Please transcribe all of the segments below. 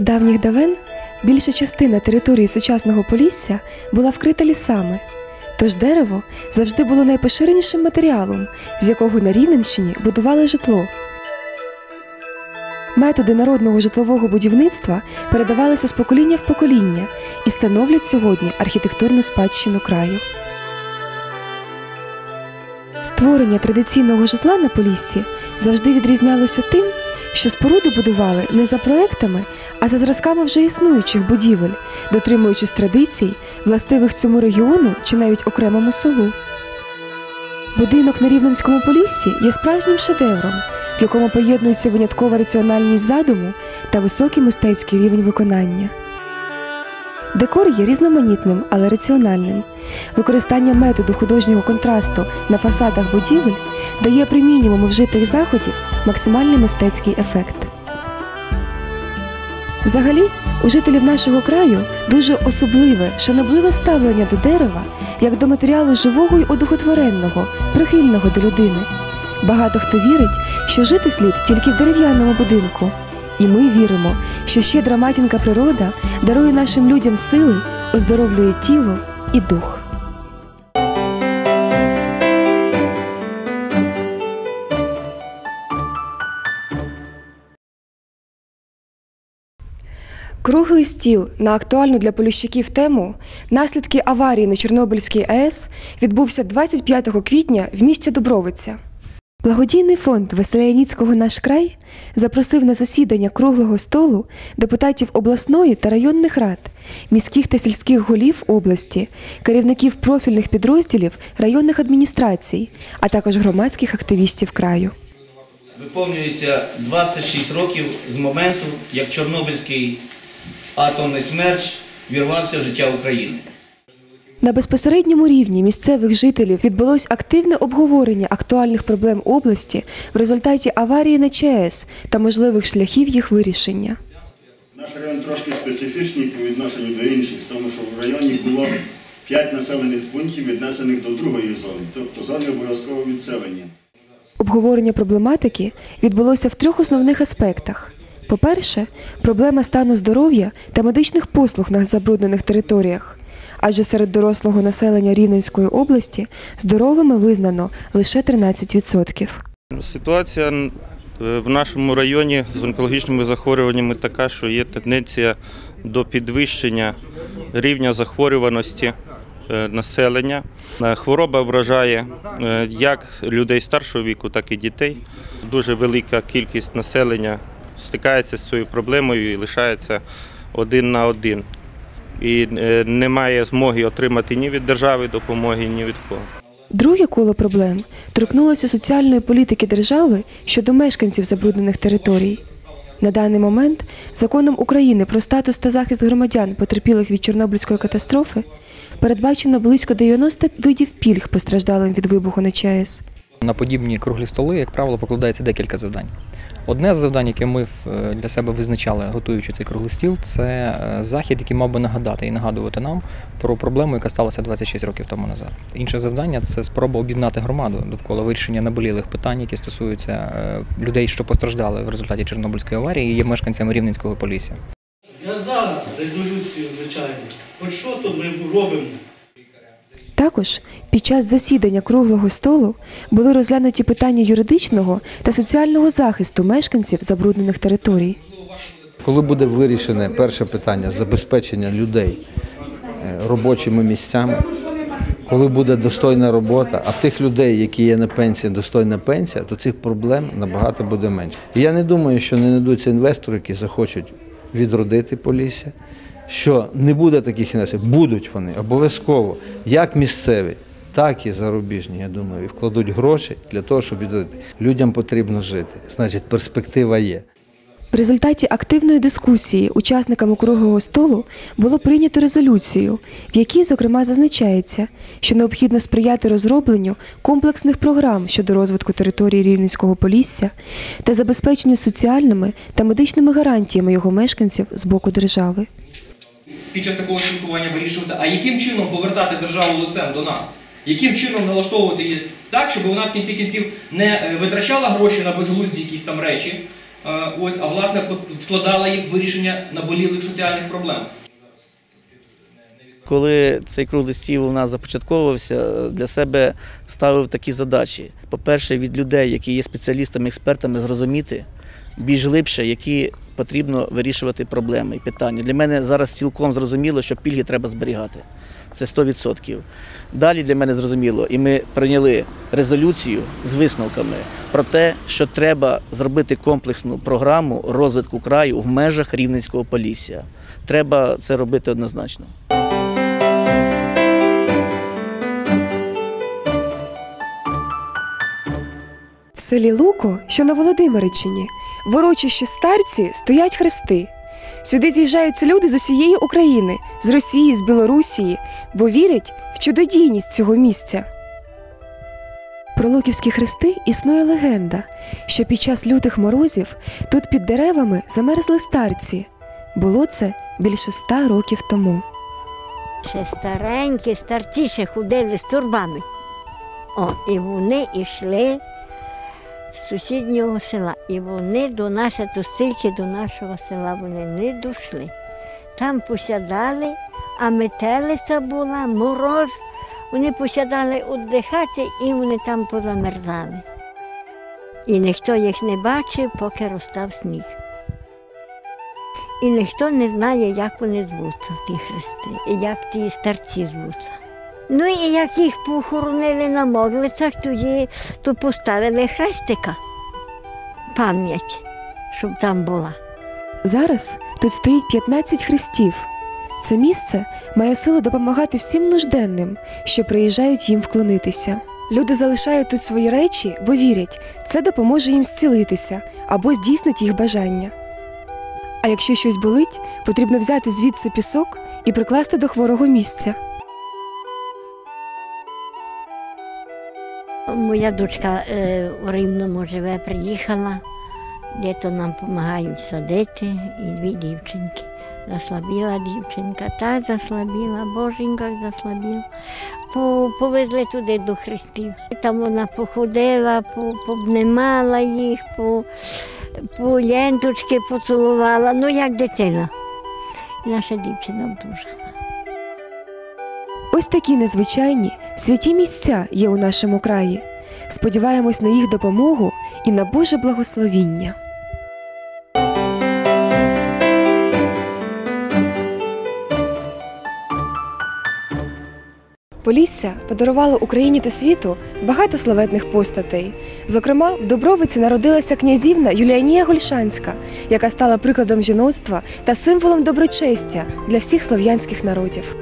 З давніх давен більша частина території сучасного Полісся була вкрита лісами, тож дерево завжди було найпоширенішим матеріалом, з якого на Рівненщині будували житло. Методи народного житлового будівництва передавалися з покоління в покоління і становлять сьогодні архітектурну спадщину краю. Створення традиційного житла на Поліссі завжди відрізнялося тим, що споруди будували не за проектами, а за зразками вже існуючих будівель, дотримуючись традицій, властивих цьому регіону чи навіть окремому селу. Будинок на Рівненському Поліссі є справжнім шедевром, в якому поєднується виняткова раціональність задуму та високий мистецький рівень виконання. Декор є різноманітним, але раціональним. Використання методу художнього контрасту на фасадах будівель дає при мінімуму вжитих заходів максимальний мистецький ефект. Взагалі, у жителів нашого краю дуже особливе, шанобливе ставлення до дерева як до матеріалу живого й одухотворенного, прихильного до людини. Багато хто вірить, що жити слід тільки в дерев'яному будинку. І ми віримо, що щедра матінка природа дарує нашим людям сили, оздоровлює тіло і дух. Круглий стіл на актуальну для поліщиків тему наслідки аварії на Чорнобильській АЕС відбувся 25 квітня в місті Дубровиця. Благодійний фонд Василя Яніцького Наш край запросив на засідання круглого столу депутатів обласної та районних рад, міських та сільських голів області, керівників профільних підрозділів районних адміністрацій, а також громадських активістів краю. Виповнюється 26 років з моменту, як Чорнобильський атомний смерч вірвався в життя України. На безпосередньому рівні місцевих жителів відбулось активне обговорення актуальних проблем області в результаті аварії на ЧАЕС та можливих шляхів їх вирішення. Наш район трошки специфічний по відношенню до інших, тому що в районі було 5 населених пунктів, віднесених до другої зони, тобто зони обов'язкового відселення. Обговорення проблематики відбулося в трьох основних аспектах. По-перше, проблема стану здоров'я та медичних послуг на забруднених територіях. Адже серед дорослого населення Рівненської області здоровими визнано лише 13%. Ситуація е, в нашому районі з онкологічними захворюваннями така, що є тенденція до підвищення рівня захворюваності е, населення. Е, Хвороба вражає як людей старшого віку, так і дітей. Дуже велика кількість населення стикається з цією проблемою і лишається один на один. І е, немає змоги отримати ні від держави допомоги, ні від кого. Друге коло проблем торкнулося соціальної політики держави щодо мешканців забруднених територій. На даний момент законом України про статус та захист громадян, потерпілих від Чорнобильської катастрофи, передбачено близько 90 видів пільг постраждалим від вибуху на ЧАЕС. На подібні круглі столи, як правило, покладається декілька завдань. Одне з завдань, яке ми е, для себе визначали, готуючи цей круглий стіл, це е, захід, який мав би нагадати і нагадувати нам про проблему, яка сталася 26 років тому назад. Інше завдання це спроба об'єднати громаду довкола вирішення наболілих питань, які стосуються е, людей, що постраждали в результаті Чорнобильської аварії, і є мешканцями Рівненського полісся. Я за резолюцію, звичайно. Хоч що то ми робимо. Також під час засідання круглого столу були розглянуті питання юридичного та соціального захисту мешканців забруднених територій. Коли буде вирішене перше питання забезпечення людей е, робочими місцями, коли буде достойна робота, а в тих людей, які є на пенсії, достойна пенсія, то цих проблем набагато буде менше. І я не думаю, що не знайдуться інвестори, які захочуть відродити Полісся, що не буде таких інвесторів. Будуть вони обов'язково, як місцеві, так і зарубіжні, я думаю, і вкладуть гроші для того, щоб. Людям потрібно жити. Значить, перспектива є. В результаті активної дискусії учасниками круглого столу було прийнято резолюцію, в якій, зокрема, зазначається, що необхідно сприяти розробленню комплексних програм щодо розвитку території Рівненського Полісся та забезпеченню соціальними та медичними гарантіями його мешканців з боку держави. Під час такого спілкування вирішувати, а яким чином повертати державу лицем до нас, яким чином налаштовувати її так, щоб вона в кінці кінців не е, витрачала гроші на безглузді якісь там речі, е, ось, а власне вкладала їх в вирішення наболілих соціальних проблем. Коли цей круглий стіл у нас започатковувався, для себе ставив такі задачі. По-перше, від людей, які є спеціалістами, експертами, зрозуміти більш глибше, які потрібно вирішувати проблеми і питання. Для мене зараз цілком зрозуміло, що пільги треба зберігати. Це 100%. Далі для мене зрозуміло, і ми прийняли резолюцію з висновками про те, що треба зробити комплексну програму розвитку краю в межах Рівненського полісся. Треба це робити однозначно. Селі Луко, що на Володимиричині, в урочищі старці стоять хрести. Сюди з'їжджаються люди з усієї України, з Росії, з Білорусії, бо вірять в чудодійність цього місця. Про Луківські хрести існує легенда, що під час лютих морозів тут під деревами замерзли старці. Було це більше ста років тому. Ще старенькі, старці ще ходили з турбами. О, і вони йшли сусіднього села. І вони до нас, то стільки до нашого села вони не дійшли. Там посядали, а метелиця була, мороз. Вони посядали віддихати і вони там позамерзали. І ніхто їх не бачив, поки розстав сніг. І ніхто не знає, як вони звуться, ті хрести, і як ті старці звуться. Ну і як їх похоронили на моглицях, тоді то поставили хрестика, пам'ять, щоб там була. Зараз тут стоїть 15 хрестів. Це місце має силу допомагати всім нужденним, що приїжджають їм вклонитися. Люди залишають тут свої речі, бо вірять, це допоможе їм зцілитися або здійснить їх бажання. А якщо щось болить, потрібно взяти звідси пісок і прикласти до хворого місця. Моя дочка е, у Рівному живе, приїхала, де то нам допомагають садити, і дві дівчинки. Заслабіла дівчинка, та заслабіла, боженька заслабіла. По, повезли туди до хрестів. Там вона походила, по, пообнимала їх, по, по ленточки поцілувала, ну як дитина. Наша дівчина вдужала. Ось такі незвичайні святі місця є у нашому краї. Сподіваємось на їх допомогу і на Боже благословіння. Полісся подарувало Україні та світу багато славетних постатей. Зокрема, в Дубровиці народилася князівна Юліанія Гольшанська, яка стала прикладом жіноцтва та символом доброчестя для всіх слов'янських народів.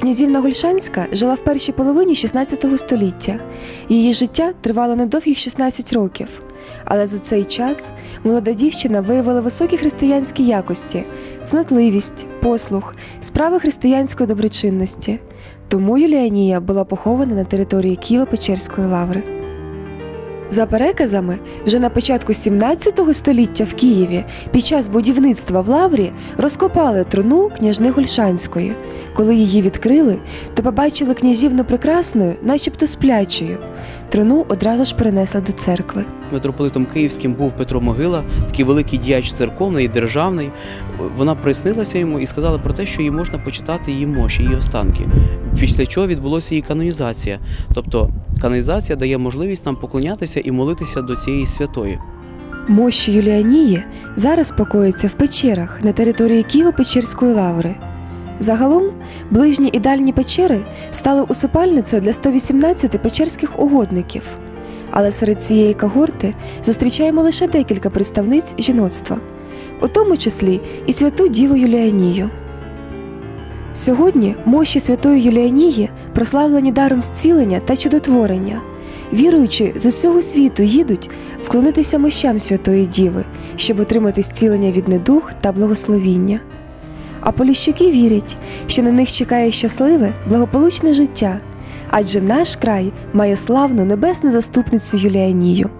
Князівна Гульшанська жила в першій половині 16 століття. Її життя тривало недовгих 16 років. Але за цей час молода дівчина виявила високі християнські якості, цнотливість, послуг, справи християнської доброчинності. Тому Юліанія була похована на території Києво-Печерської лаври. За переказами, вже на початку 17 століття в Києві під час будівництва в лаврі розкопали труну княжни Гольшанської. Коли її відкрили, то побачили князівну прекрасною, начебто сплячою. Труну одразу ж перенесли до церкви. Митрополитом Київським був Петро Могила, такий великий діяч церковний і державний. Вона приснилася йому і сказала про те, що їй можна почитати її мощі, її останки. Після чого відбулося її канонізація. Тобто канонізація дає можливість нам поклонятися і молитися до цієї святої. Мощі Юліанії зараз покоїться в печерах на території Києво-Печерської лаври. Загалом, ближні і дальні печери стали усипальницею для 118 печерських угодників. Але серед цієї когорти зустрічаємо лише декілька представниць жіноцтва, у тому числі і святу Діву Юліанію. Сьогодні мощі святої Юліанії прославлені даром зцілення та чудотворення. Віруючи з усього світу їдуть вклонитися мощам Святої Діви, щоб отримати зцілення від недуг та благословіння. А поліщуки вірять, що на них чекає щасливе, благополучне життя, адже наш край має славну небесну заступницю Юліанію.